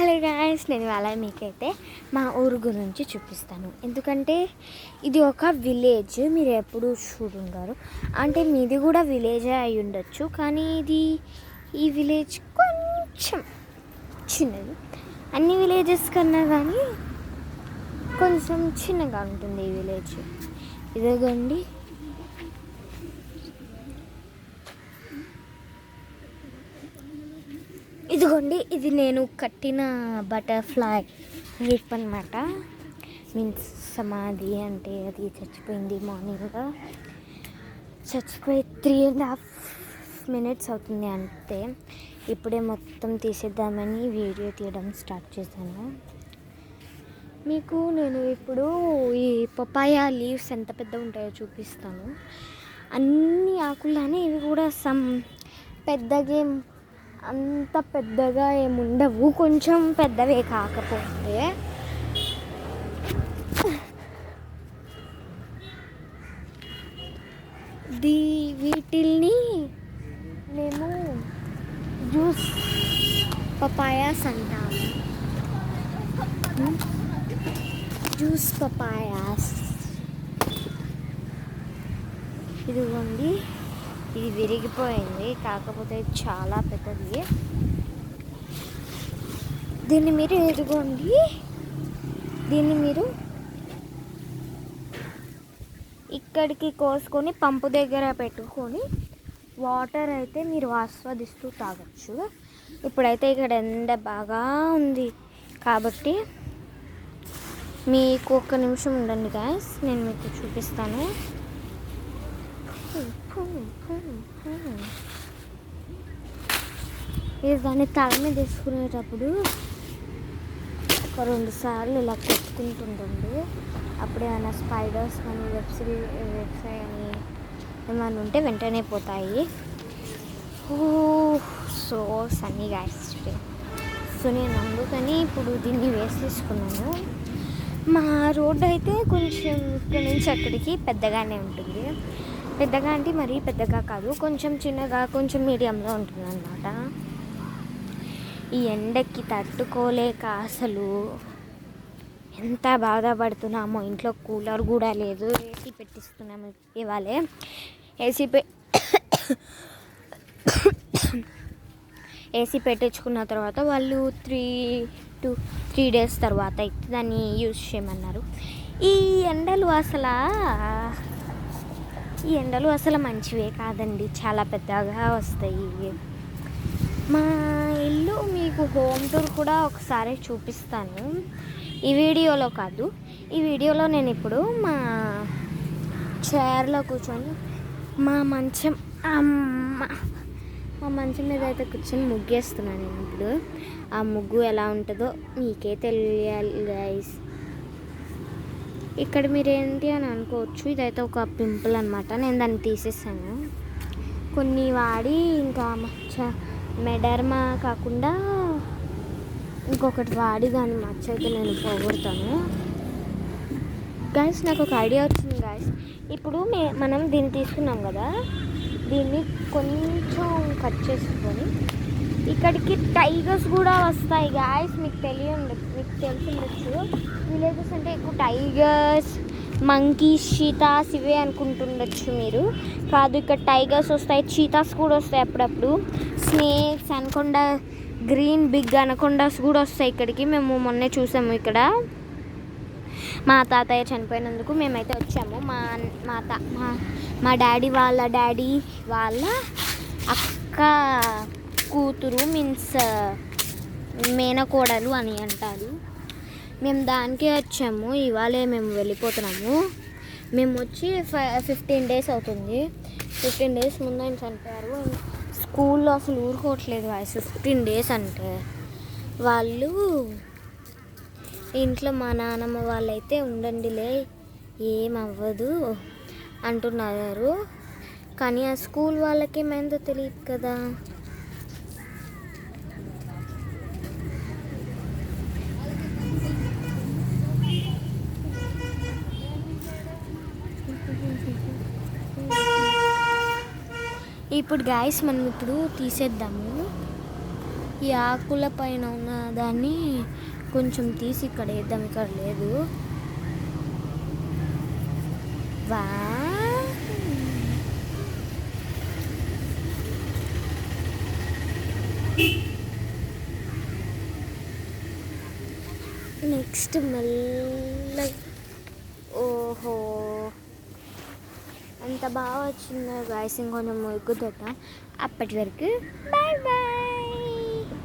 Hello guys నేను ఇవాళ మీకైతే మా ఊరు గురించి చూపిస్తాను. ఎందుకంటే ఇది ఒక విలేజ్ మీరు ఎప్పుడు చూడుంటారు అంటే మీది కూడా విలేజే అయి ఉండొచ్చు కానీ ఇది ఈ విలేజ్ కొంచెం చిన్నది. అన్ని విలేజెస్ కన్నా కానీ కొంచెం చిన్నగా ఉంటుంది ఈ విలేజ్. ఇదిగోండి. ఇదిగోండి ఇది నేను కట్టిన బటర్ఫ్లై రిప్ అనమాట మీన్స్ సమాధి అంటే అది చచ్చిపోయింది మార్నింగ్. చచ్చిపోయి త్రీ అండ్ హాఫ్ మినిట్స్ అవుతుంది అంతే. ఇప్పుడే మొత్తం తీసేద్దామని వీడియో తీయడం స్టార్ట్ చేశాను. మీకు నేను ఇప్పుడు ఈ పపాయ లీవ్స్ ఎంత పెద్ద ఉంటాయో చూపిస్తాను. అన్ని ఆకుల్లానే ఇవి కూడా సమ్ పెద్దగా గేమ్ అంత పెద్దగా ఏముండవు. కొంచెం పెద్దవే కాకపోతే. దీ వీటిల్ని మేము జ్యూస్ పపాయాస్ అంటాము జ్యూస్ పపాయాస్. ఇదిగోండి. ఇది విరిగిపోయింది కాకపోతే చాలా పెద్దది. దీన్ని మీరు ఎదుగోండి దీన్ని మీరు ఇక్కడికి కోసుకొని పంపు దగ్గర పెట్టుకొని వాటర్ అయితే మీరు ఆస్వాదిస్తూ తాగొచ్చు. ఇప్పుడైతే ఇక్కడ ఎండ బాగా ఉంది కాబట్టి మీకు ఒక్క నిమిషం ఉండండి గాయస్ నేను మీకు చూపిస్తాను. ఇది దాన్ని తల మీద వేసుకునేటప్పుడు ఒక రెండు సార్లు ఇలా కొట్టుకుంటుంటుంది అప్పుడు ఏమైనా స్పైడర్స్ కానీ వెబ్సరీ వెబ్సై అని ఏమైనా ఉంటే వెంటనే పోతాయి. ఓ సో సన్నీ గాయస్ సో నేను అందుకని ఇప్పుడు దీన్ని వేసేసుకున్నాను మా రోడ్ అయితే కొంచెం ఇక్కడ నుంచి అక్కడికి పెద్దగానే ఉంటుంది. పెద్దగా అంటే మరీ పెద్దగా కాదు కొంచెం చిన్నగా కొంచెం మీడియంలో ఉంటుందన్నమాట. ఈ ఎండకి తట్టుకోలేక అసలు ఎంత బాధపడుతున్నామో ఇంట్లో కూలర్ కూడా లేదు ఏసీ పెట్టిస్తున్నాము ఇవాళే. ఏసీ పె ఏసీ పెట్టించుకున్న తర్వాత వాళ్ళు త్రీ టూ త్రీ డేస్ తర్వాత అయితే దాన్ని యూజ్ చేయమన్నారు. ఈ ఎండలు అసలు ఈ ఎండలు అసలు మంచివే కాదండి. చాలా పెద్దగా వస్తాయి మా ఇల్లు మీకు హోమ్ టూర్ కూడా ఒకసారి చూపిస్తాను. ఈ వీడియోలో కాదు. ఈ వీడియోలో నేను ఇప్పుడు మా చైర్లో కూర్చొని మా మంచం అమ్మ మా మంచం మీద అయితే కూర్చొని ముగ్గేస్తున్నాను నేను ఇప్పుడు. ఆ ముగ్గు ఎలా ఉంటుందో మీకే తెలియాలి గైస్ ఇక్కడ మీరు ఏంటి అని అనుకోవచ్చు. ఇదైతే ఒక పింపుల్ అనమాట నేను దాన్ని తీసేసాను. కొన్ని వాడి ఇంకా మచ్చ మెడర్మా కాకుండా ఇంకొకటి వాడి దాని మచ్చ అయితే నేను పోగొడతాను. గాయస్ నాకు ఒక ఐడియా వచ్చింది గాయస్ ఇప్పుడు మే మనం దీన్ని తీసుకున్నాం కదా. దీన్ని కొంచెం కట్ చేసుకొని ఇక్కడికి టైగర్స్ కూడా వస్తాయి గాయస్ మీకు తెలియ మీకు తెలిసి ఉండొచ్చు విలేజెస్ అంటే ఎక్కువ టైగర్స్ మంకీస్ చీతాస్ ఇవే అనుకుంటుండొచ్చు మీరు. కాదు ఇక్కడ టైగర్స్ వస్తాయి చీతాస్ కూడా వస్తాయి అప్పుడప్పుడు. Snakes anaconda green big anacondas కూడా వస్తాయి ఇక్కడికి. మేము మొన్నే చూసాము ఇక్కడ. మా తాతయ్య చనిపోయినందుకు మేమైతే వచ్చాము. మా మా తా మా మా డాడీ వాళ్ళ డాడీ వాళ్ళ అక్క కూతురు మీన్స్ మేనకోడలు అని అంటారు. మేము దానికే వచ్చాము ఇవాళే మేము వెళ్ళిపోతున్నాము. మేము వచ్చి ఫిఫ్టీన్ డేస్ అవుతుంది. ఫిఫ్టీన్ డేస్ ముందు ఆయన చనిపోయారు స్కూల్లో అసలు ఊరుకోవట్లేదు వాయిస్ ఫిఫ్టీన్ డేస్ అంటే. వాళ్ళు ఇంట్లో మా నాన్నమ్మ వాళ్ళైతే ఉండండిలే ఏమవ్వదు అంటున్నారు. కానీ ఆ స్కూల్ వాళ్ళకి ఏమైందో తెలియదు కదా. ఇప్పుడు గాయస్ మనం ఇప్పుడు తీసేద్దాము. ఈ ఆకుల పైన ఉన్న దాన్ని కొంచెం తీసి ఇక్కడ వేద్దాం ఇక్కడ లేదు. వా. నెక్స్ట్ మళ్ళీ అంత బాగా వచ్చిందో. గాయస్ ఇంకొంచెం ముగ్గుతోట. అప్పటి వరకు బాయ్ బాయ్